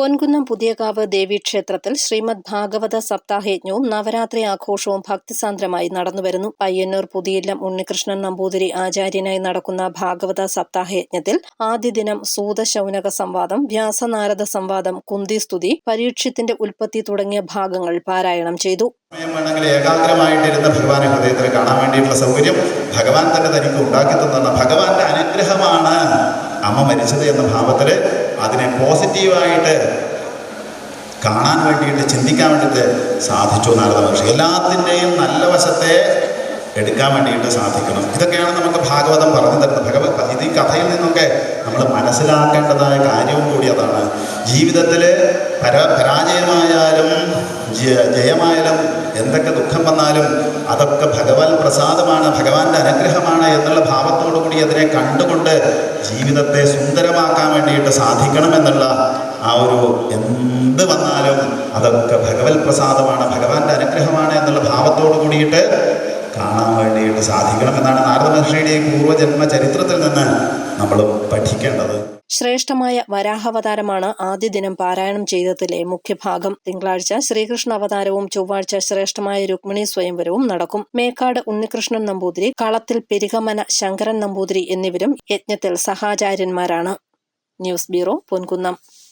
പൊൻകുന്നം പുതിയകാവ് ദേവീക്ഷേത്രത്തിൽ ശ്രീമദ് ഭാഗവത സപ്താഹയജ്ഞവും നവരാത്രി ആഘോഷവും ഭക്തിസാന്ദ്രമായി നടന്നുവരുന്നു. പയ്യന്നൂർ പുതിയില്ലം ഉണ്ണികൃഷ്ണൻ നമ്പൂതിരി ആചാര്യനായി നടക്കുന്ന ഭാഗവത സപ്താഹയജ്ഞത്തിൽ ആദ്യ ദിനം സൂതശൗനക സംവാദം വ്യാസനാരദ സംവാദം കുന്തി സ്തുതി പരീക്ഷത്തിന്റെ ഉൽപ്പത്തി തുടങ്ങിയ ഭാഗങ്ങൾ പാരായണം ചെയ്തു. വേണമെങ്കിൽ ഏകാഗ്രമായിട്ടിരുന്ന ഹൃദയത്തിൽ കാണാൻ വേണ്ടിയിട്ടുള്ള സൗകര്യം ഭഗവാൻ തന്നെ തനിക്ക് ഉണ്ടാക്കി തന്ന ഭഗവാന്റെ അനുഗ്രഹമാണ് അമ്മ മരിച്ചത് എന്ന ഭാവത്തിൽ അതിനെ പോസിറ്റീവായിട്ട് കാണാൻ വേണ്ടിയിട്ട് ചിന്തിക്കാൻ വേണ്ടിയിട്ട് സാധിച്ചു നാരദ മഹർഷി എല്ലാത്തിന്റെയും നല്ല വശത്തെ എടുക്കാൻ വേണ്ടിയിട്ട് സാധിക്കണം. ഇതൊക്കെയാണ് നമുക്ക് ഭാഗവതം പറഞ്ഞു തരുന്നത്. ഭഗവത് ഇത് ഈ കഥയിൽ നിന്നൊക്കെ നമ്മൾ മനസ്സിലാക്കേണ്ടതായ കാര്യവും കൂടി അതാണ്. ജീവിതത്തിൽ പര പരാജയമായാലും ജയമായാലും എന്തൊക്കെ ദുഃഖം വന്നാലും അതൊക്കെ ഭഗവാൻ പ്രസാദമാണ് ഭഗവാന്റെ അനുഗ്രഹമാണ് എന്നുള്ള ഭാവത്തോടു കൂടി അതിനെ കണ്ടുകൊണ്ട് ജീവിതത്തെ സുന്ദരമാക്കാൻ വേണ്ടിയിട്ട് സാധിക്കണമെന്നുള്ള ആ ഒരു എന്ത് വന്നാലും അതൊക്കെ ഭഗവത് പ്രസാദമാണ് ഭഗവാന്റെ അനുഗ്രഹമാണ് എന്നുള്ള ഭാവത്തോട് കൂടിയിട്ട് കാണാൻ വേണ്ടിയിട്ട് സാധിക്കണമെന്നാണ് നാരദ മഹർഷിയുടെ പൂർവജന്മ ചരിത്രത്തിൽ നിന്ന് നമ്മൾ പഠിക്കേണ്ടത്. ശ്രേഷ്ഠമായ വരാഹാവതാരമാണ് ആദ്യ ദിനം പാരായണം ചെയ്തതിലെ മുഖ്യഭാഗം. തിങ്കളാഴ്ച ശ്രീകൃഷ്ണ അവതാരവും ചൊവ്വാഴ്ച ശ്രേഷ്ഠമായ രുക്മിണി സ്വയംവരവും നടക്കും. മേക്കാട് ഉണ്ണികൃഷ്ണൻ നമ്പൂതിരി കളത്തിൽ പെരികമന ശങ്കരൻ നമ്പൂതിരി എന്നിവരും യജ്ഞത്തിൽ സഹാചാര്യന്മാരാണ്. News bureau Ponkunnam.